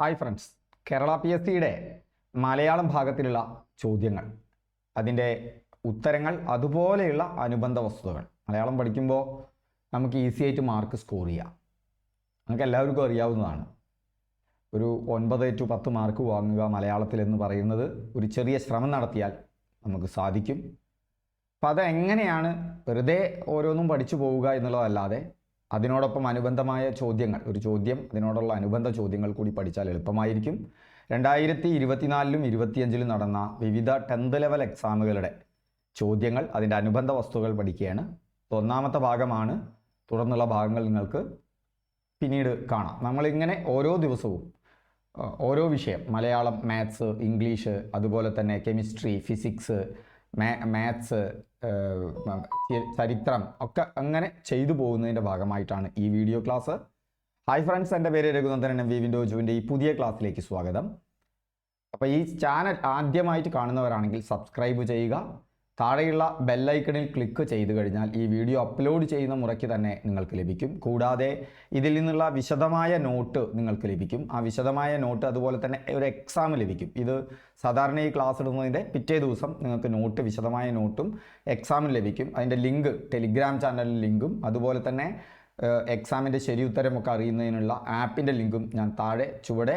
Hi friends Kerala P S സിയുടെ മലയാളം ഭാഗത്തിലുള്ള ചോദ്യങ്ങൾ. അതിന്റെ ഉത്തരങ്ങൾ അതുപോലെയുള്ള അനുബന്ധ വസ്തുതകൾ. മലയാളം പഠിക്കുമ്പോൾ നമുക്ക് ഈസി ആയിട്ട് മാർക്ക് സ്കോർ ചെയ്യാം. നമുക്ക് എല്ലാവർക്കും അറിയാവുന്നതാണ്. ഒരു ഒൻപത് ടു പത്ത് മാർക്ക് വാങ്ങുക മലയാളത്തിൽ എന്ന് പറയുന്നത് ഒരു ചെറിയ ശ്രമം നടത്തിയാൽ നമുക്ക് സാധിക്കും. അപ്പം അതെങ്ങനെയാണ് വെറുതെ ഓരോന്നും പഠിച്ചു പോവുക എന്നുള്ളതല്ലാതെ അതിനോടൊപ്പം അനുബന്ധമായ ചോദ്യങ്ങൾ ഒരു ചോദ്യം അതിനോടുള്ള അനുബന്ധ ചോദ്യങ്ങൾ കൂടി പഠിച്ചാൽ എളുപ്പമായിരിക്കും. രണ്ടായിരത്തി ഇരുപത്തിനാലിലും ഇരുപത്തിയഞ്ചിലും നടന്ന വിവിധ ടെൻത്ത് ലെവൽ എക്സാമുകളുടെ ചോദ്യങ്ങൾ അതിന്റെ അനുബന്ധ വസ്തുക്കൾ പഠിക്കുകയാണ്. ഒന്നാമത്തെ ഭാഗമാണ് തുടർന്നുള്ള ഭാഗങ്ങൾ നിങ്ങൾക്ക് പിന്നീട് കാണാം. നമ്മളിങ്ങനെ ഓരോ ദിവസവും ഓരോ വിഷയം മലയാളം മാത്സ് ഇംഗ്ലീഷ് അതുപോലെ തന്നെ കെമിസ്ട്രി ഫിസിക്സ് മാത്സ് ചരിത്രം ഒക്കെ അങ്ങനെ ചെയ്തു പോകുന്നതിന്റെ ഭാഗമായിട്ടാണ് ഈ വീഡിയോ ക്ലാസ്. ഹായ് ഫ്രണ്ട്സ് എന്റെ പേര് രഘുനന്ദനൻ എം വി വിൻഡോജുവിന്റെ ഈ പുതിയ ക്ലാസ്സിലേക്ക് സ്വാഗതം. അപ്പോൾ ഈ ചാനൽ ആദ്യമായിട്ട് കാണുന്നവരാണെങ്കിൽ സബ്സ്ക്രൈബ് ചെയ്യുക. താഴെയുള്ള ബെല്ലൈക്കണിൽ ക്ലിക്ക് ചെയ്തു കഴിഞ്ഞാൽ ഈ വീഡിയോ അപ്ലോഡ് ചെയ്യുന്ന മുറയ്ക്ക് തന്നെ നിങ്ങൾക്ക് ലഭിക്കും. കൂടാതെ ഇതിൽ നിന്നുള്ള വിശദമായ നോട്ട് നിങ്ങൾക്ക് ലഭിക്കും. ആ വിശദമായ നോട്ട് അതുപോലെ തന്നെ ഒരു എക്സാം ലഭിക്കും. ഇത് സാധാരണ ഈ ക്ലാസ് ഇടുന്നതിന്റെ പിറ്റേ ദിവസം നിങ്ങൾക്ക് നോട്ട് വിശദമായ നോട്ടും എക്സാമും ലഭിക്കും. അതിന്റെ ലിങ്ക് ടെലിഗ്രാം ചാനലിൽ ലിങ്കും അതുപോലെ തന്നെ എക്സാമിന്റെ ശരിയുത്തരമൊക്കെ അറിയുന്നതിനുള്ള ആപ്പിന്റെ ലിങ്കും ഞാൻ താഴെ ചുവടെ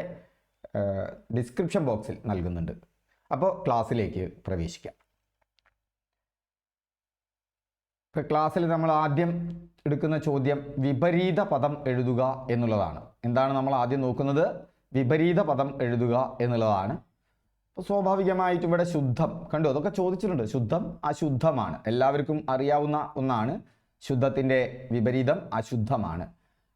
ഡിസ്ക്രിപ്ഷൻ ബോക്സിൽ നൽകുന്നുണ്ട്. അപ്പോൾ ക്ലാസ്സിലേക്ക് പ്രവേശിക്കാം. ഇപ്പോൾ ക്ലാസ്സിൽ നമ്മൾ ആദ്യം എടുക്കുന്ന ചോദ്യം വിപരീത പദം എഴുതുക എന്നുള്ളതാണ്. എന്താണ് നമ്മൾ ആദ്യം നോക്കുന്നത്? വിപരീത പദം എഴുതുക എന്നുള്ളതാണ്. അപ്പോൾ സ്വാഭാവികമായിട്ടും ഇവിടെ ശുദ്ധം. കണ്ടു? അതൊക്കെ ചോദിച്ചിട്ടുണ്ട്. ശുദ്ധം അശുദ്ധമാണ്. എല്ലാവർക്കും അറിയാവുന്ന ഒന്നാണ്. ശുദ്ധത്തിന്റെ വിപരീതം അശുദ്ധമാണ്.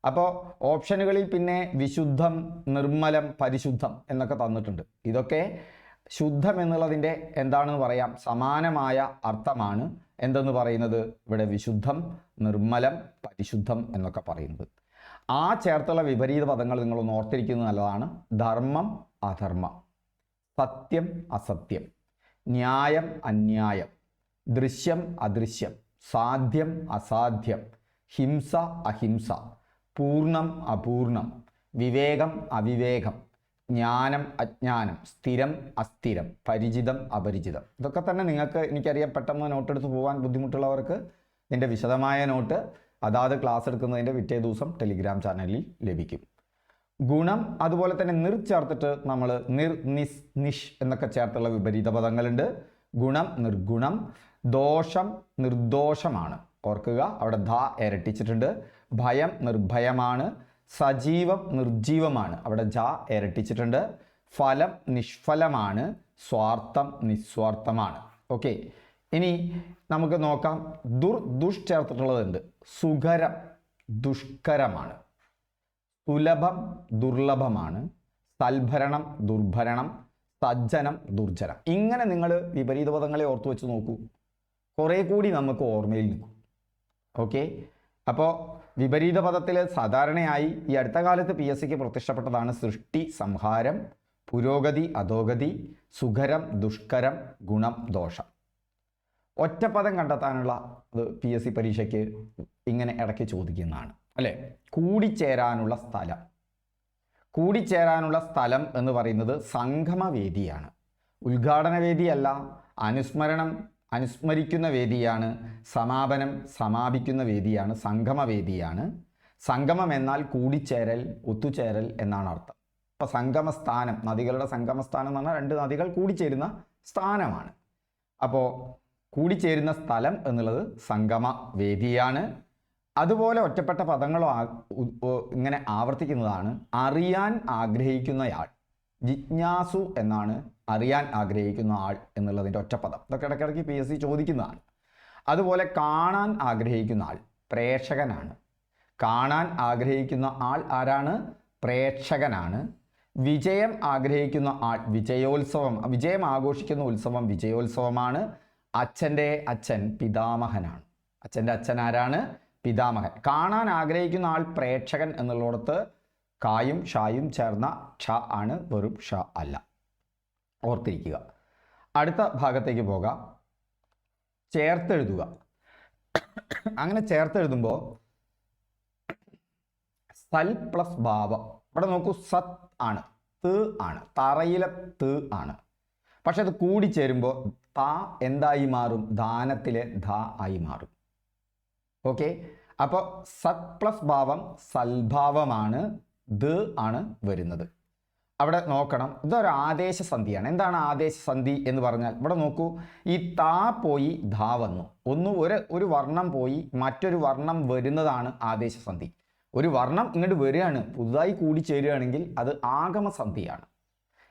അപ്പോൾ ഓപ്ഷനുകളിൽ പിന്നെ വിശുദ്ധം നിർമ്മലം പരിശുദ്ധം എന്നൊക്കെ തന്നിട്ടുണ്ട്. ഇതൊക്കെ ശുദ്ധം എന്നുള്ളതിന്റെ എന്താണെന്ന് പറയാം? സമാനമായ അർത്ഥമാണ്. എന്തെന്ന് പറയുന്നത്? ഇവിടെ വിശുദ്ധം നിർമ്മലം പരിശുദ്ധം എന്നൊക്കെ പറയുന്നത്. ആ ചേർത്തുള്ള വിപരീത പദങ്ങൾ നിങ്ങൾ ഓർത്തിരിക്കുന്നത് നല്ലതാണ്. ധർമ്മം അധർമ്മം. സത്യം അസത്യം. ന്യായം അന്യായം. ദൃശ്യം അദൃശ്യം. സാധ്യം അസാധ്യം. ഹിംസ അഹിംസ. പൂർണം അപൂർണം വിവേകം അവിവേകം. ജ്ഞാനം അജ്ഞാനം സ്ഥിരം അസ്ഥിരം പരിചിതം അപരിചിതം. ഇതൊക്കെ തന്നെ നിങ്ങൾക്ക് എനിക്കറിയാം. പെട്ടെന്ന് നോട്ട് എടുത്ത് പോകാൻ ബുദ്ധിമുട്ടുള്ളവർക്ക് ഇതിന്റെ വിശദമായ നോട്ട് അതാത് ക്ലാസ് എടുക്കുന്നതിന്റെ പിറ്റേ ദിവസം ടെലിഗ്രാം ചാനലിൽ ലഭിക്കും. ഗുണം അതുപോലെ തന്നെ നിർ ചേർത്തിട്ട് നമ്മൾ നിർ നിസ് നിഷ് എന്നൊക്കെ ചേർത്തുള്ള വിപരീത പദങ്ങളുണ്ട്. ഗുണം നിർഗുണം ദോഷം നിർദോഷമാണ്. ഓർക്കുക അവിടെ ധ ഇരട്ടിച്ചിട്ടുണ്ട്. ഭയം നിർഭയമാണ്. സജീവം നിർജീവമാണ്. അവിടെ ജ ഇരട്ടിച്ചിട്ടുണ്ട്. ഫലം നിഷ്ഫലമാണ്. സ്വാർത്ഥം നിസ്വാർത്ഥമാണ്. ഓക്കെ. ഇനി നമുക്ക് നോക്കാം. ദുർ ദുഷ് ചേർത്തിട്ടുള്ളതുണ്ട്. സുഖരം ദുഷ്കരമാണ്. സുലഭം ദുർലഭമാണ്. സൽഭരണം ദുർഭരണം. സജ്ജനം ദുർജനം. ഇങ്ങനെ നിങ്ങൾ വിപരീത പദങ്ങളെ ഓർത്തു വെച്ച് നോക്കൂ. കുറേ കൂടി നമുക്ക് ഓർമ്മയിൽ നിൽക്കും. ഓക്കെ. അപ്പോൾ വിപരീത പദത്തിൽ സാധാരണയായി ഈ അടുത്ത കാലത്ത് പി എസ് സിക്ക് പ്രത്യക്ഷപ്പെട്ടതാണ് സൃഷ്ടി സംഹാരം പുരോഗതി അധോഗതി സുഖരം ദുഷ്കരം ഗുണം ദോഷം. ഒറ്റപ്പദം കണ്ടെത്താനുള്ള പി എസ് സി പരീക്ഷയ്ക്ക് ഇങ്ങനെ ഇടയ്ക്ക് ചോദിക്കുന്നതാണ്. അല്ലേ? കൂടിച്ചേരാനുള്ള സ്ഥലം. കൂടിച്ചേരാനുള്ള സ്ഥലം എന്ന് പറയുന്നത് സംഗമവേദിയാണ്. ഉദ്ഘാടന വേദിയല്ല അനുസ്മരണം അനുസ്മരിക്കുന്ന വേദിയാണ് സമാപനം സമാപിക്കുന്ന വേദിയാണ് സംഗമവേദിയാണ് സംഗമം എന്നാൽ കൂടിച്ചേരൽ ഒത്തുചേരൽ എന്നാണ് അർത്ഥം. അപ്പോൾ സംഗമസ്ഥാനം നദികളുടെ സംഗമസ്ഥാനം എന്ന് പറഞ്ഞാൽ രണ്ട് നദികൾ കൂടിച്ചേരുന്ന സ്ഥാനമാണ്. അപ്പോൾ കൂടിച്ചേരുന്ന സ്ഥലം എന്നുള്ളത് സംഗമ വേദിയാണ്. അതുപോലെ ഒറ്റപ്പെട്ട പദങ്ങളോ ഇങ്ങനെ ആവർത്തിക്കുന്നതാണ് അറിയാൻ ആഗ്രഹിക്കുന്നയാൾ. ജിജ്ഞാസു എന്നാണ് അറിയാൻ ആഗ്രഹിക്കുന്ന ആൾ എന്നുള്ളതിന്റെ ഒറ്റപ്പദം. ഇതൊക്കെ ഇടയ്ക്കിടയ്ക്ക് പി എസ് സി ചോദിക്കുന്നതാണ്. അതുപോലെ കാണാൻ ആഗ്രഹിക്കുന്ന ആൾ പ്രേക്ഷകനാണ്. കാണാൻ ആഗ്രഹിക്കുന്ന ആൾ ആരാണ്? പ്രേക്ഷകനാണ്. വിജയം ആഗ്രഹിക്കുന്ന ആൾ വിജയോത്സവം വിജയം ആഘോഷിക്കുന്ന ഉത്സവം വിജയോത്സവമാണ്. അച്ഛന്റെ അച്ഛൻ പിതാമഹനാണ്. അച്ഛന്റെ അച്ഛൻ ആരാണ്? പിതാമഹൻ. കാണാൻ ആഗ്രഹിക്കുന്ന ആൾ പ്രേക്ഷകൻ എന്നുള്ളിടത്ത് കായും ഷായും ചേർന്ന ഷ ആണ് വെറും ഷ അല്ല. ഓർത്തിരിക്കുക. അടുത്ത ഭാഗത്തേക്ക് പോകാം. ചേർത്തെഴുതുക. അങ്ങനെ ചേർത്തെഴുതുമ്പോൾ സൽ പ്ലസ് ഭാവ. ഇവിടെ നോക്കൂ സത് ആണ്. ത് ആണ്. തറയിലെ ത് ആണ്. പക്ഷെ അത് കൂടിച്ചേരുമ്പോൾ ത എന്തായി മാറും? ദാനത്തിലെ ധ ആയി മാറും. ഓക്കെ? അപ്പോൾ സത് പ്ലസ് ഭാവം സൽഭാവമാണ്. ദ് ആണ് വരുന്നത്. അവിടെ നോക്കണം. ഇതൊരു ആദേശ സന്ധിയാണ്. എന്താണ് ആദേശ സന്ധി എന്ന് പറഞ്ഞാൽ ഇവിടെ നോക്കൂ ഈ താ പോയി ധാ വന്നു. ഒന്ന് ഒരു ഒരു വർണം പോയി മറ്റൊരു വർണം വരുന്നതാണ് ആദേശ സന്ധി. ഒരു വർണം ഇങ്ങോട്ട് വരികയാണ് പുതുതായി കൂടി ചേരുകയാണെങ്കിൽ അത് ആഗമസന്ധിയാണ്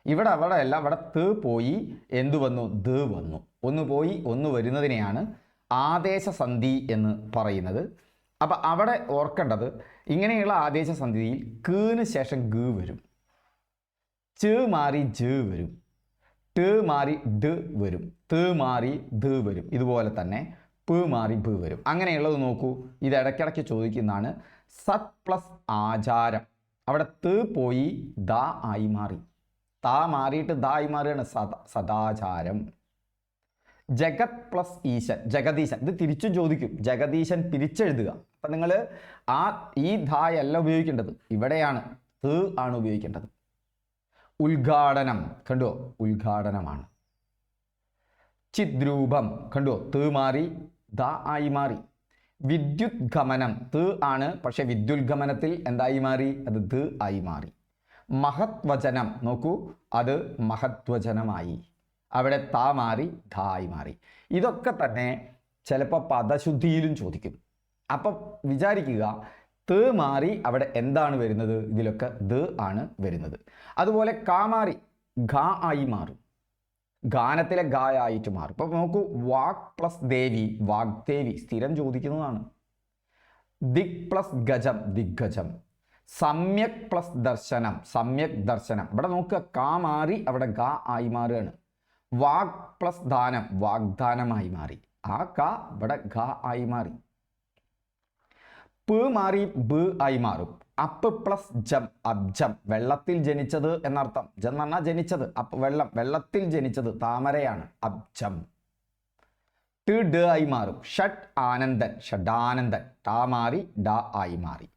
ഇവിടെ അവിടെ അല്ല അവിടെ ത് പോയി എന്തു വന്നു? ദ് വന്നു. ഒന്ന് പോയി ഒന്ന് വരുന്നതിനെയാണ് ആദേശ സന്ധി എന്ന് പറയുന്നത്. അപ്പം അവിടെ ഓർക്കേണ്ടത് ഇങ്ങനെയുള്ള ആദേശ സന്ധിയിൽ കീന് ശേഷം ഗ വരും. ച് മാറി ജ് വരും. ട് മാറി ഡ് വരും. ത് മാറി ധ് വരും. ഇതുപോലെ തന്നെ പ് മാറി ഭ് വരും. അങ്ങനെയുള്ളത് നോക്കൂ. ഇത് ഇടയ്ക്കിടയ്ക്ക് ചോദിക്കുന്നതാണ്. സത് പ്ലസ് ആചാരം. അവിടെ ത് പോയി ദ ആയി മാറി. താ മാറിയിട്ട് ദ ആയി മാറുകയാണ് സദ സദാചാരം. ജഗത് പ്ലസ് ഈശൻ ജഗദീശൻ. ഇത് തിരിച്ചും ചോദിക്കും. ജഗദീശൻ പിരിച്ചെഴുതുക അപ്പം നിങ്ങൾ ആ ഈ ധായല്ല ഉപയോഗിക്കേണ്ടത്. ഇവിടെയാണ് ത് ആണ് ഉപയോഗിക്കേണ്ടത്. ഉദ്ഘാടനം കണ്ടോ? ഉദ്ഘാടനമാണ്. ചിദ്രൂപം കണ്ടോ? ത് മാറി ദ ആയി മാറി. വിദ്യുത് ഗമനം ത് ആണ് പക്ഷെ വിദ്യുത്ഗമനത്തിൽ എന്തായി മാറി? അത് ത് ആയി മാറി. മഹത്വചനം നോക്കൂ അത് മഹത്വചനമായി. അവിടെ താ മാറി ധായി മാറി. ഇതൊക്കെ തന്നെ ചിലപ്പോൾ പദശുദ്ധിയിലും ചോദിക്കും. അപ്പം വിചാരിക്കുക ത് മാറി അവിടെ എന്താണ് വരുന്നത്? ഇതിലൊക്കെ ദ ആണ് വരുന്നത്. അതുപോലെ കാ മാറി ഘ ആയി മാറും. ഗാനത്തിലെ ഗായായിട്ട് മാറും. ഇപ്പം നോക്കൂ വാക് പ്ലസ് ദേവി വാഗ്ദേവി സ്ഥിരം ചോദിക്കുന്നതാണ്. ദിഗ് പ്ലസ് ഗജം ദിഗ്ഗജം സമ്യക് പ്ലസ് ദർശനം സമ്യക് ദർശനം. ഇവിടെ നോക്കുക കാ മാറി അവിടെ ഗ ആയി മാറുകയാണ്. വാഗ് പ്ലസ് ദാനം വാഗ്ദാനമായി മാറി. ആ ക ഇവിടെ ഗ ആയി മാറി. പ് മാറി ബ് ആയി മാറും. അപ്പ് പ്ലസ് ജം അബ്ജം വെള്ളത്തിൽ ജനിച്ചത് എന്നർത്ഥം. ജം എന്ന് പറഞ്ഞാൽ ജനിച്ചത്. അപ്പ് വെള്ളം വെള്ളത്തിൽ ജനിച്ചത് താമരയാണ്. അബ്ജം. ട് ഡ ആയി മാറും. ഷഡ് ആനന്ദൻ ഷഡാനന്ദൻ. ടാ മാറി ഡ ആയി മാറി.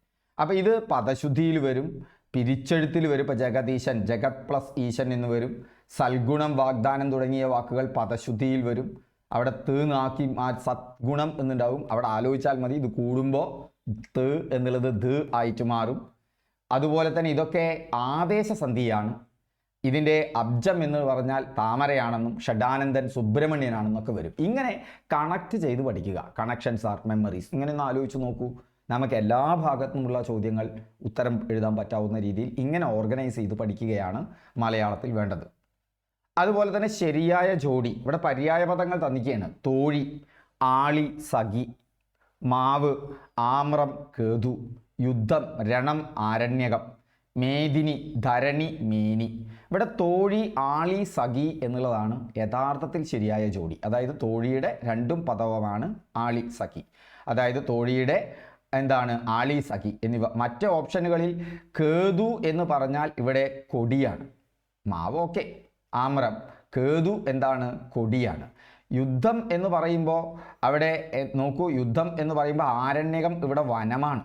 അപ്പോൾ ഇത് പദശുദ്ധിയിൽ വരും പിരിച്ചെഴുത്തിൽ വരും. ഇപ്പോൾ ജഗദീശൻ ജഗത് പ്ലസ് ഈശൻ എന്ന് വരും. സൽഗുണം വാഗ്ദാനം തുടങ്ങിയ വാക്കുകൾ പദശുദ്ധിയിൽ വരും. അവിടെ തേ നാക്കി ആ സദ്ഗുണം എന്നുണ്ടാവും. അവിടെ ആലോചിച്ചാൽ മതി ഇത് കൂടുമ്പോൾ ത് എന്നുള്ളത് ധ ആയിട്ട് മാറും. അതുപോലെ തന്നെ ഇതൊക്കെ ആദേശ സന്ധിയാണ്. ഇതിന്റെ അബ്ജം എന്ന് പറഞ്ഞാൽ താമരയാണെന്നും ഷഡാനന്ദൻ സുബ്രഹ്മണ്യനാണെന്നൊക്കെ വരും. ഇങ്ങനെ കണക്ട് ചെയ്ത് പഠിക്കുക. കണക്ഷൻസ് ആർ മെമ്മറീസ് ഇങ്ങനെ ഒന്ന് ആലോചിച്ച് നോക്കൂ. നമുക്ക് എല്ലാ ഭാഗത്തുനിന്നുള്ള ചോദ്യങ്ങൾ ഉത്തരം എഴുതാൻ പറ്റാവുന്ന രീതിയിൽ ഇങ്ങനെ ഓർഗനൈസ് ചെയ്ത് പഠിക്കുകയാണ് മലയാളത്തിൽ വേണ്ടത്. അതുപോലെ തന്നെ ശരിയായ ജോഡി. ഇവിടെ പര്യായ പദങ്ങൾ തന്നിക്കുകയാണ് തോഴി ആളി സഖി മാവ് ആമ്രം കേതു യുദ്ധം രണം ആരണ്യകം മേദിനി ധരണി മേനി. ഇവിടെ തോഴി ആളി സഖി എന്നുള്ളതാണ് യഥാർത്ഥത്തിൽ ശരിയായ ജോഡി. അതായത് തോഴിയുടെ രണ്ടും പദവുമാണ് ആളി സഖി. അതായത് തോഴിയുടെ എന്താണ്? ആളി സഖി എന്നിവ. മറ്റ് ഓപ്ഷനുകളിൽ കേതു എന്ന് പറഞ്ഞാൽ ഇവിടെ കൊടിയാണ്. മാവ് ഓക്കെ ആമ്രം കേതു എന്താണ്? കൊടിയാണ്. യുദ്ധം എന്ന് പറയുമ്പോൾ അവിടെ നോക്കൂ യുദ്ധം എന്ന് പറയുമ്പോൾ ആരണ്യകം ഇവിടെ വനമാണ്.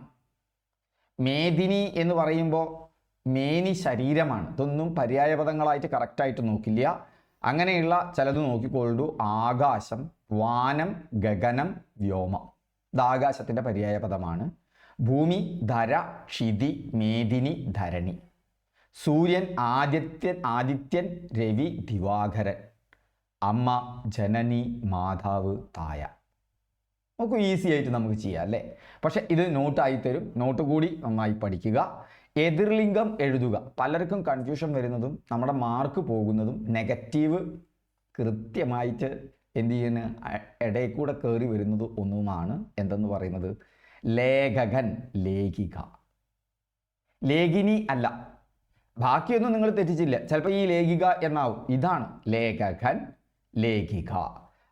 മേദിനി എന്ന് പറയുമ്പോൾ മേനി ശരീരമാണ്. ഇതൊന്നും പര്യായപദങ്ങളായിട്ട് കറക്റ്റായിട്ട് നോക്കില്ല. അങ്ങനെയുള്ള ചിലത് നോക്കിക്കൊള്ളു. ആകാശം വാനം ഗഗനം വ്യോമം. ഇത് ആകാശത്തിന്റെ പര്യായ പദമാണ് ഭൂമി ധര ക്ഷിതി മേദിനി ധരണി. സൂര്യൻ ആദിത്യൻ ആദിത്യൻ രവി ദിവാകരൻ അമ്മ ജനനി മാതാവ് തായ. നമുക്ക് ഈസി ആയിട്ട് നമുക്ക് ചെയ്യാം അല്ലേ? പക്ഷെ ഇത് നോട്ടായി തരും. നോട്ട് കൂടി നന്നായി പഠിക്കുക. എതിർലിംഗം എഴുതുക. പലർക്കും കൺഫ്യൂഷൻ വരുന്നതും നമ്മുടെ മാർക്ക് പോകുന്നതും നെഗറ്റീവ് കൃത്യമായിട്ട് എന്ത് ചെയ്യുന്ന? ഇടയിൽ കൂടെ കയറി വരുന്നത് ഒന്നുമാണ്. എന്തെന്ന് പറയുന്നത്? ലേഖകൻ ലേഖിക. ലേഖിനി അല്ല. ബാക്കിയൊന്നും നിങ്ങൾ തെറ്റിച്ചില്ല. ചിലപ്പോൾ ഈ ലേഖിക എന്നാവും. ഇതാണ് ലേഖകൻ ലേഖിക.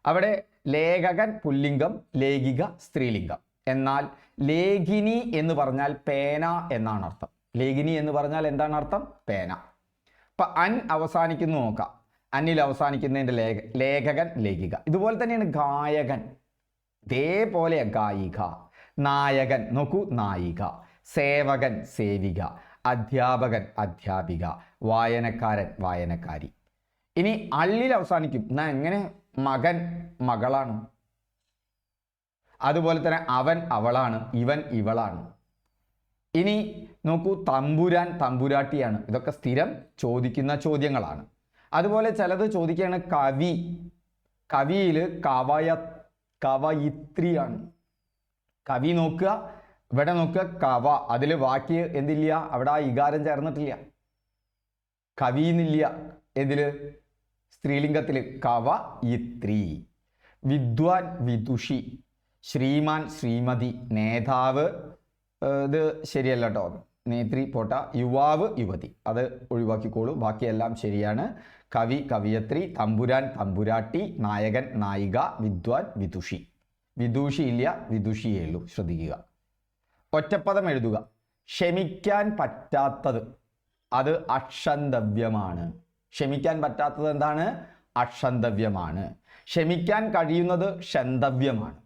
അവിടെ ലേഖകൻ പുല്ലിംഗം ലേഖിക സ്ത്രീലിംഗം. എന്നാൽ ലേഖിനി എന്ന് പറഞ്ഞാൽ പേന എന്നാണ് അർത്ഥം. ലേഖിനി എന്ന് പറഞ്ഞാൽ എന്താണ് അർത്ഥം? പേന. അപ്പൊ അൻ അവസാനിക്കുന്നു നോക്കാം. അന്നിൽ അവസാനിക്കുന്നതിന്റെ ലേഖ ലേഖകൻ ലേഖിക. ഇതുപോലെ തന്നെയാണ് ഗായകൻ. ഇതേപോലെ ഗായിക. നായകൻ നോക്കൂ നായിക. സേവകൻ സേവിക. അധ്യാപകൻ അധ്യാപിക വായനക്കാരൻ വായനക്കാരി. ഇനി അള്ളിൽ അവസാനിക്കും. എന്നാ എങ്ങനെ? മകൻ മകളാണ്. അതുപോലെ തന്നെ അവൻ അവളാണ് ഇവൻ ഇവളാണ്. ഇനി നോക്കൂ തമ്പുരാൻ തമ്പുരാട്ടിയാണ്. ഇതൊക്കെ സ്ഥിരം ചോദിക്കുന്ന ചോദ്യങ്ങളാണ്. അതുപോലെ ചിലത് ചോദിക്കുകയാണ് കവി. കവിയിൽ കവയ കവയിത്രിയാണ്. കവി നോക്കുക ഇവിടെ നോക്കുക കവ. അതിൽ വാക്ക് എന്തില്ല? അവിടെ ആ ഇകാരം ചേർന്നിട്ടില്ല. കവിന്നില്ല. ഇതിൽ സ്ത്രീലിംഗത്തിൽ കവ ഇത്രി. വിദ്വാൻ വിദുഷി. ശ്രീമാൻ ശ്രീമതി. നേതാവ് ഇത് ശരിയല്ല കേട്ടോ നേത്രി പോട്ട യുവാവ് യുവതി. അത് ഒഴിവാക്കിക്കോളൂ. ബാക്കിയെല്ലാം ശരിയാണ്. കവി കവിയത്രി തമ്പുരാൻ തമ്പുരാട്ടി നായകൻ നായിക വിദ്വാൻ വിദുഷി. വിദുഷി ഇല്ല വിദുഷിയേ ഉള്ളൂ. ശ്രദ്ധിക്കുക. ഒറ്റപ്പദം എഴുതുക. ക്ഷമിക്കാൻ പറ്റാത്തത് അത് അക്ഷന്തവ്യമാണ്. ക്ഷമിക്കാൻ പറ്റാത്തത് എന്താണ്? അക്ഷന്തവ്യമാണ്. ക്ഷമിക്കാൻ കഴിയുന്നത് ക്ഷന്തവ്യമാണ്.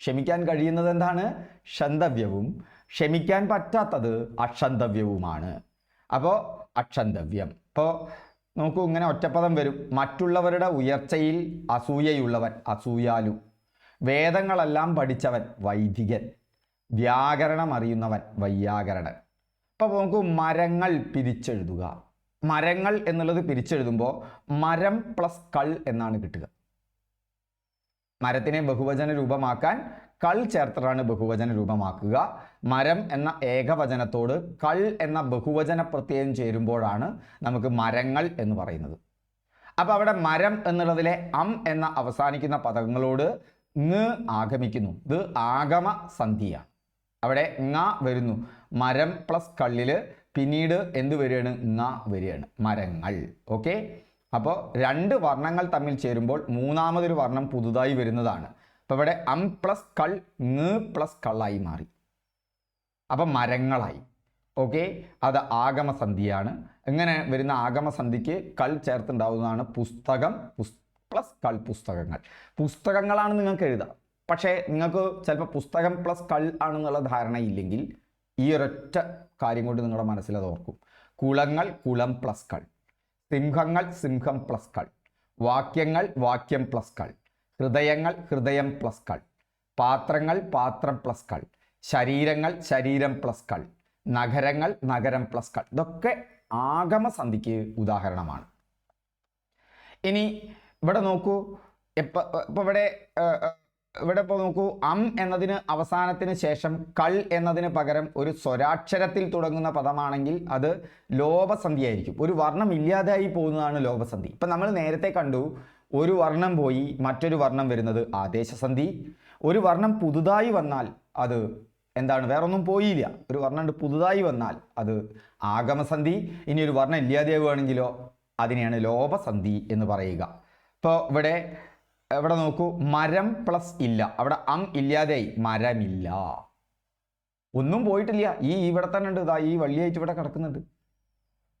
ക്ഷമിക്കാൻ കഴിയുന്നത് എന്താണ്? ക്ഷന്തവ്യവും. ക്ഷമിക്കാൻ പറ്റാത്തത് അക്ഷന്തവ്യവുമാണ്. അപ്പോൾ അക്ഷന്തവ്യം. ഇപ്പോൾ നോക്കൂ ഇങ്ങനെ ഒറ്റപ്പദം വരും. മറ്റുള്ളവരുടെ ഉയർച്ചയിൽ അസൂയയുള്ളവൻ അസൂയാലു. വേദങ്ങളെല്ലാം പഠിച്ചവൻ വൈദികൻ. വ്യാകരണം അറിയുന്നവൻ വൈയാകരണൻ അപ്പോൾ നമുക്ക് മരങ്ങൾ പിരിച്ചെഴുതുക. മരങ്ങൾ എന്നുള്ളത് പിരിച്ചെഴുതുമ്പോൾ മരം പ്ലസ് കൾ എന്നാണ് കിട്ടുക. മരത്തിനെ ബഹുവചന രൂപമാക്കാൻ കൾ ചേർത്തിട്ടാണ് ബഹുവചന രൂപമാക്കുക മരം എന്ന ഏകവചനത്തോട് കൾ എന്ന ബഹുവചന പ്രത്യയം ചേരുമ്പോഴാണ് നമുക്ക് മരങ്ങൾ എന്ന് പറയുന്നത്. അപ്പോൾ അവിടെ മരം എന്നുള്ളതിലെ അം എന്ന അവസാനിക്കുന്ന പദങ്ങളോട് ആഗമിക്കുന്നു. ഇത് ആഗമ സന്ധിയാണ് അവിടെ ങ വരുന്നു. മരം പ്ലസ് കള്ളിൽ പിന്നീട് എന്ത് വരികയാണ്? ങ വരികയാണ്. മരങ്ങൾ. ഓക്കെ അപ്പോൾ രണ്ട് വർണങ്ങൾ തമ്മിൽ ചേരുമ്പോൾ മൂന്നാമതൊരു വർണം പുതുതായി വരുന്നതാണ്. അപ്പോൾ ഇവിടെ അം പ്ലസ് കൾ ങ് പ്ലസ് കള്ളായി മാറി. അപ്പം മരങ്ങളായി. ഓക്കെ അത് ആഗമസന്ധിയാണ്. ഇങ്ങനെ വരുന്ന ആഗമസന്ധിക്ക് കൾ ചേർത്തുണ്ടാവുന്നതാണ് പുസ്തകം പുസ് പ്ലസ് കൾ പുസ്തകങ്ങൾ. പുസ്തകങ്ങളാണ് നിങ്ങൾക്ക് എഴുതാം. പക്ഷേ നിങ്ങൾക്ക് ചിലപ്പോൾ പുസ്തകം പ്ലസ് കൾ ആണെന്നുള്ള ധാരണയില്ലെങ്കിൽ ഈ ഒരൊറ്റ കാര്യം കൊണ്ട് നിങ്ങളുടെ മനസ്സിൽ അത് ഓർക്കും. കുളങ്ങൾ കുളം പ്ലസ് കൾ സിംഹങ്ങൾ സിംഹം പ്ലസ് കൾ വാക്യങ്ങൾ വാക്യം പ്ലസ് കൾ ഹൃദയങ്ങൾ ഹൃദയം പ്ലസ് കൾ പാത്രങ്ങൾ പാത്രം പ്ലസ് കൾ ശരീരങ്ങൾ ശരീരം പ്ലസ് കൾ നഗരങ്ങൾ നഗരം പ്ലസ് കൾ ഇതൊക്കെ ആഗമസന്ധിക്ക് ഉദാഹരണമാണ്. ഇനി ഇവിടെ നോക്കൂ. ഇപ്പൊ ഇപ്പൊ ഇവിടെ ഇവിടെ ഇപ്പോൾ നോക്കൂ അം എന്നതിന് അവസാനത്തിന് ശേഷം കൾ എന്നതിന് പകരം ഒരു സ്വരാക്ഷരത്തിൽ തുടങ്ങുന്ന പദമാണെങ്കിൽ അത് ലോപസന്ധി ആയിരിക്കും. ഒരു വർണം ഇല്ലാതായി പോകുന്നതാണ് ലോപസന്ധി. ഇപ്പം നമ്മൾ നേരത്തെ കണ്ടു ഒരു വർണം പോയി മറ്റൊരു വർണം വരുന്നത് ആദേശസന്ധി. ഒരു വർണം പുതുതായി വന്നാൽ അത് എന്താണ്? വേറൊന്നും പോയില്ല. ഒരു വർണം പുതുതായി വന്നാൽ അത് ആഗമസന്ധി. ഇനി ഒരു വർണം ഇല്ലാതെയാവുകയാണെങ്കിലോ അതിനെയാണ് ലോപസന്ധി എന്ന് പറയുക. ഇപ്പോൾ ഇവിടെ ഇവിടെ നോക്കൂ? മരം പ്ലസ് ഇല്ല. അവിടെ അം ഇല്ലാതെയായി. മരമില്ല. ഒന്നും പോയിട്ടില്ല. ഈ ഇവിടെ തന്നെ ഉണ്ട്. ഇതാ ഈ വള്ളിയായിട്ട് ഇവിടെ കിടക്കുന്നുണ്ട്.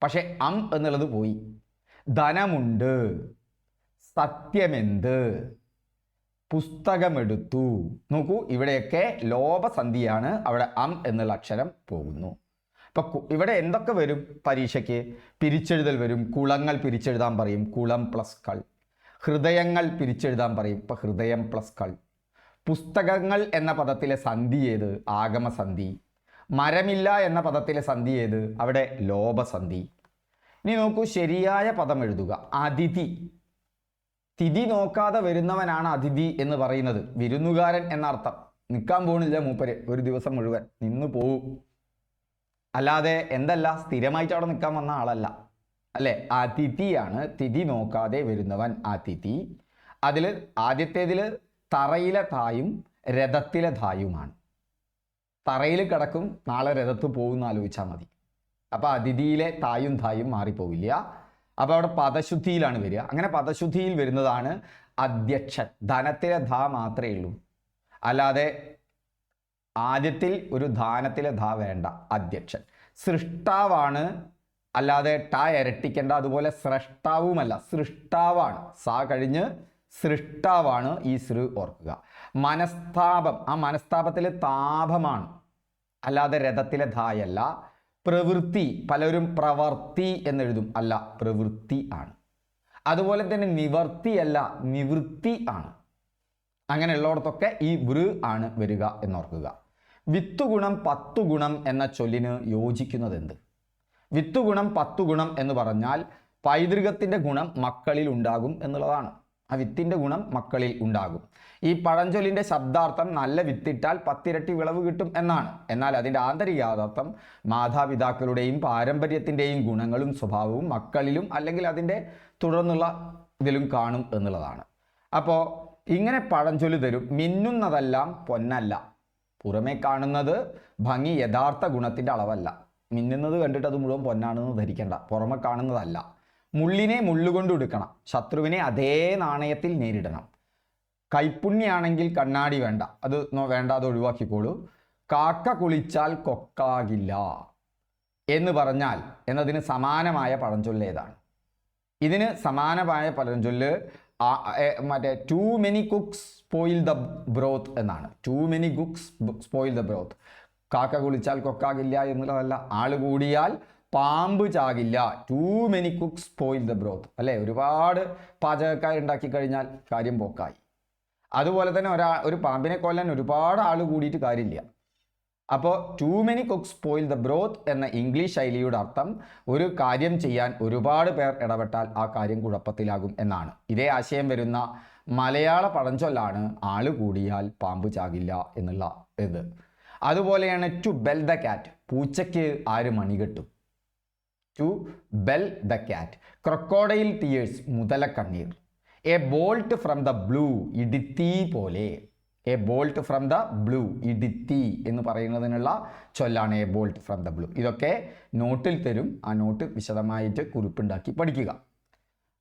പക്ഷേ അം എന്നുള്ളത് പോയി. ധനമുണ്ട്. സത്യമെന്ത്? പുസ്തകമെടുത്തു. നോക്കൂ ഇവിടെയൊക്കെ ലോപസന്ധിയാണ്. അവിടെ അം എന്നുള്ള അക്ഷരം പോകുന്നു. അപ്പൊ ഇവിടെ എന്തൊക്കെ വരും പരീക്ഷയ്ക്ക്? പിരിച്ചെഴുതൽ വരും. കുളങ്ങൾ പിരിച്ചെഴുതാൻ പറയും. കുളം പ്ലസ് കൾ. ഹൃദയങ്ങൾ പിരിച്ചെഴുതാൻ പറയും. ഇപ്പൊ ഹൃദയം പ്ലസ് കൾ പുസ്തകങ്ങൾ എന്ന പദത്തിലെ സന്ധി ഏത്? ആഗമസന്ധി. മരമില്ല എന്ന പദത്തിലെ സന്ധി ഏത്? അവിടെ ലോപസന്ധി. ഇനി നോക്കൂ ശരിയായ പദം എഴുതുക. അതിഥി. തിഥി നോക്കാതെ വരുന്നവനാണ് അതിഥി എന്ന് പറയുന്നത്. വിരുന്നുകാരൻ എന്നർത്ഥം. നിൽക്കാൻ പോണില്ല മൂപ്പര്. ഒരു ദിവസം മുഴുവൻ. നിന്ന് പോവും. അല്ലാതെ എന്തല്ല? സ്ഥിരമായിട്ട് അവിടെ നിൽക്കാൻ വന്ന ആളല്ല. അല്ലേ? അതിഥിയാണ് തിഥി നോക്കാതെ വരുന്നവൻ അതിഥി. അതിൽ ആദ്യത്തേതിൽ തറയിലെ തായും രഥത്തിലെ തായുമാണ്. തറയിൽ കിടക്കും നാളെ രഥത്ത് പോകുന്ന ആലോചിച്ചാൽ മതി. അപ്പോൾ അതിഥിയിലെ തായും തായും മാറിപ്പോവില്ല. അപ്പോൾ അവിടെ പദശുദ്ധിയിലാണ് വരിക. അങ്ങനെ പദശുദ്ധിയിൽ വരുന്നതാണ് അധ്യക്ഷൻ. ധനത്തിലെ ധാ മാത്രമേ ഉള്ളൂ. അല്ലാതെ ആദ്യത്തിൽ ഒരു ധാനത്തിലെ ധാ വേണ്ട അധ്യക്ഷൻ. സൃഷ്ടാവാണ് അല്ലാതെ ട ഇരട്ടിക്കേണ്ട അതുപോലെ സ്രഷ്ടാവുമല്ല സൃഷ്ടാവാണ്. സാ കഴിഞ്ഞ് സൃഷ്ടാവാണ് ഈ സൃ ഓർക്കുക. മനസ്താപം ആ മനസ്താപത്തിലെ താപമാണ്. അല്ലാതെ രഥത്തിലെ ധായല്ല. പ്രവൃത്തി പലരും പ്രവർത്തി എന്നെഴുതും. അല്ല പ്രവൃത്തി ആണ്. അതുപോലെ തന്നെ നിവർത്തിയല്ല നിവൃത്തി ആണ്. അങ്ങനെയുള്ളിടത്തൊക്കെ ഈ വൃ ആണ് വരിക എന്നോർക്കുക. വിത്തുഗുണം പത്തു ഗുണം എന്ന ചൊല്ലിന് യോജിക്കുന്നത് എന്ത് വിത്ത് ഗുണം പത്തു ഗുണം എന്ന് പറഞ്ഞാൽ പൈതൃകത്തിന്റെ ഗുണം മക്കളിൽ ഉണ്ടാകും എന്നുള്ളതാണ്. ആ വിത്തിന്റെ ഗുണം മക്കളിൽ ഉണ്ടാകും. ഈ പഴഞ്ചൊല്ലിന്റെ ശബ്ദാർത്ഥം നല്ല വിത്തിട്ടാൽ പത്തിരട്ടി വിളവ് കിട്ടും എന്നാണ്. എന്നാൽ അതിന്റെ ആന്തരികാർത്ഥം മാതാപിതാക്കളുടെയും പാരമ്പര്യത്തിന്റെയും ഗുണങ്ങളും സ്വഭാവവും മക്കളിലും അല്ലെങ്കിൽ അതിന്റെ തുടർന്നുള്ള ഇതിലും കാണും എന്നുള്ളതാണ്. അപ്പോൾ ഇങ്ങനെ പഴഞ്ചൊല്ലി തരും. മിന്നുന്നതെല്ലാം പൊന്നല്ല. പുറമേ കാണുന്നത് ഭംഗി യഥാർത്ഥ ഗുണത്തിന്റെ അളവല്ല. മിന്നുന്നത് കണ്ടിട്ട് അത് മുഴുവൻ പൊന്നാണെന്ന് ധരിക്കേണ്ട. പുറമെ കാണുന്നതല്ല. മുള്ളിനെ മുള്ളുകൊണ്ട് എടുക്കണം ശത്രുവിനെ അതേ നാണയത്തിൽ നേരിടണം. കൈപ്പുണ്യാണെങ്കിൽ കണ്ണാടി വേണ്ട. അത് വേണ്ട അത് ഒഴിവാക്കിക്കോളൂ. കാക്ക കുളിച്ചാൽ കൊക്കാകില്ല എന്ന് പറഞ്ഞാൽ എന്നതിന് സമാനമായ പഴഞ്ചൊല്ല് ഏതാണ്? ഇതിന് സമാനമായ പഴഞ്ചൊല്ല് മറ്റേ too many cooks spoil the broth എന്നാണ്. Too many cooks spoil the broth കാക്ക കുളിച്ചാൽ കൊക്കാകില്ല എന്നുള്ളതല്ല. ആൾ കൂടിയാൽ പാമ്പ് ചാകില്ല. Too many cooks spoil the broth അല്ലേ? ഒരുപാട് പാചകക്കാരുണ്ടാക്കി കഴിഞ്ഞാൽ കാര്യം പോക്കായി. അതുപോലെ തന്നെ ഒരാ ഒരു പാമ്പിനെ കൊല്ലാൻ ഒരുപാട് ആൾ കൂടിയിട്ട് കാര്യമില്ല. അപ്പോൾ too many cooks spoil the broth എന്ന ഇംഗ്ലീഷ് ശൈലിയുടെ അർത്ഥം ഒരു കാര്യം ചെയ്യാൻ ഒരുപാട് പേർ ഇടപെട്ടാൽ ആ കാര്യം കുഴപ്പത്തിലാകും എന്നാണ്. ഇതേ ആശയം വരുന്ന മലയാള പഴഞ്ചൊല്ലാണ് ആൾ കൂടിയാൽ പാമ്പ് ചാകില്ല എന്നുള്ള ഇത്. അതുപോലെയാണ് ടു ബെൽ ദ കാറ്റ് പൂച്ചയ്ക്ക് ആര് മണികെട്ടും to bell the cat crocodile tears മുതലക്കണ്ണീർ a bolt from the blue ഇടിത്തി പോലെ. A bolt from the blue ഇടിത്തി എന്ന് പറയുന്നതിനുള്ള ചൊല്ലാണ് a bolt from the blue ഇതൊക്കെ നോട്ടിൽ തരും. ആ നോട്ട് വിശദമായിട്ട് കുറിപ്പുണ്ടാക്കി പഠിക്കുക.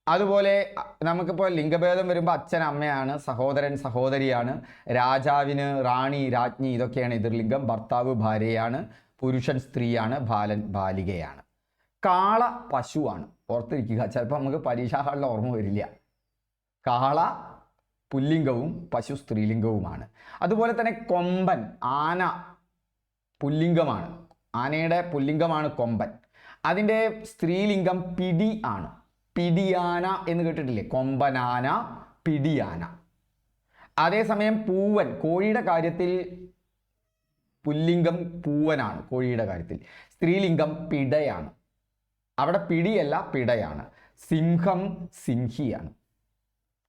അതുപോലെ നമുക്കിപ്പോൾ ലിംഗഭേദം വരുമ്പോൾ അച്ഛൻ അമ്മയാണ് സഹോദരൻ സഹോദരിയാണ് രാജാവിന് റാണി രാജ്ഞി ഇതൊക്കെയാണ് എതിർലിംഗം ഭർത്താവ് ഭാര്യയാണ് പുരുഷൻ സ്ത്രീയാണ് ബാലൻ ബാലികയാണ്. കാള പശുവാണ്. ഓർത്തിരിക്കുക ചിലപ്പോൾ നമുക്ക് പരീക്ഷാ ഹാളിൽ ഓർമ്മ വരില്ല. കാള പുല്ലിംഗവും പശു സ്ത്രീലിംഗവുമാണ്. അതുപോലെ തന്നെ കൊമ്പൻ ആന പുല്ലിംഗമാണ്. ആനയുടെ പുല്ലിംഗമാണ് കൊമ്പൻ. അതിന്റെ സ്ത്രീലിംഗം പിടി ആണ്. പിടിയാന എന്ന് കേട്ടിട്ടില്ലേ? കൊമ്പനാന പിടിയാന. അതേസമയം പൂവൻ കോഴിയുടെ കാര്യത്തിൽ പുല്ലിംഗം പൂവനാണ് കോഴിയുടെ കാര്യത്തിൽ. സ്ത്രീലിംഗം പിടയാണ്. അവിടെ പിടിയല്ല പിടയാണ്. സിംഹം സിംഹിയാണ്.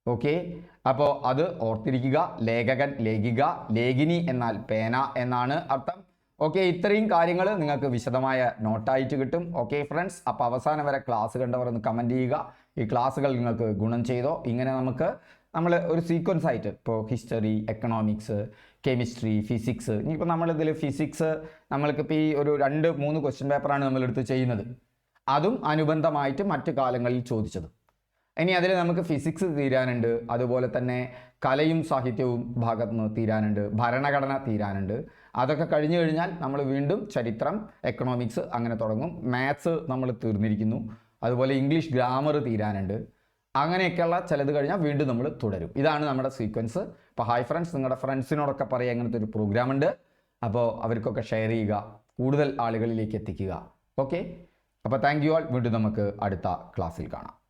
ഓക്കെ? അപ്പോൾ അത് ഓർത്തിരിക്കുക. ലേഖകൻ ലേഖിക ലേഖിനി എന്നാൽ പേന എന്നാണ് അർത്ഥം. ഓക്കെ ഇത്രയും കാര്യങ്ങൾ നിങ്ങൾക്ക് വിശദമായ നോട്ടായിട്ട് കിട്ടും. ഓക്കെ ഫ്രണ്ട്സ് അപ്പോൾ അവസാനം വരെ ക്ലാസ് കണ്ടവർ ഒന്ന് കമന്റ് ചെയ്യുക. ഈ ക്ലാസ്സുകൾ നിങ്ങൾക്ക് ഗുണം ചെയ്തോ? ഇങ്ങനെ നമുക്ക് നമ്മൾ ഒരു സീക്വൻസ് ആയിട്ട് ഇപ്പോൾ ഹിസ്റ്ററി എക്കണോമിക്സ് കെമിസ്ട്രി ഫിസിക്സ് ഇനിയിപ്പോൾ നമ്മളിതിൽ ഫിസിക്സ് നമ്മൾക്കിപ്പോൾ ഈ ഒരു രണ്ട് മൂന്ന് ക്വസ്റ്റ്യൻ പേപ്പറാണ് നമ്മളെടുത്ത് ചെയ്യുന്നത്. അതും അനുബന്ധമായിട്ട് മറ്റു കാലങ്ങളിൽ ചോദിച്ചത്. ഇനി അതിൽ നമുക്ക് ഫിസിക്സ് തീരാനുണ്ട്. അതുപോലെ തന്നെ കലയും സാഹിത്യവും ഭാഗത്ത് നിന്ന് തീരാനുണ്ട്. ഭരണഘടന തീരാനുണ്ട്. അതൊക്കെ കഴിഞ്ഞു കഴിഞ്ഞാൽ നമ്മൾ വീണ്ടും ചരിത്രം എക്കണോമിക്സ് അങ്ങനെ തുടങ്ങും. മാത്സ് നമ്മൾ തീർന്നിരിക്കുന്നു. അതുപോലെ ഇംഗ്ലീഷ് ഗ്രാമർ തീരാനുണ്ട്. അങ്ങനെയൊക്കെയുള്ള ചിലത് കഴിഞ്ഞാൽ വീണ്ടും നമ്മൾ തുടരും. ഇതാണ് നമ്മുടെ സീക്വൻസ് അപ്പോൾ ഹായ് ഫ്രണ്ട്സ് നിങ്ങളുടെ ഫ്രണ്ട്സിനോടൊക്കെ പറയുക അങ്ങനത്തെ ഒരു പ്രോഗ്രാം ഉണ്ട്. അപ്പോൾ അവർക്കൊക്കെ ഷെയർ ചെയ്യുക. കൂടുതൽ ആളുകളിലേക്ക് എത്തിക്കുക. ഓക്കെ അപ്പോൾ താങ്ക് യു ആൾ വീണ്ടും നമുക്ക് അടുത്ത ക്ലാസ്സിൽ കാണാം.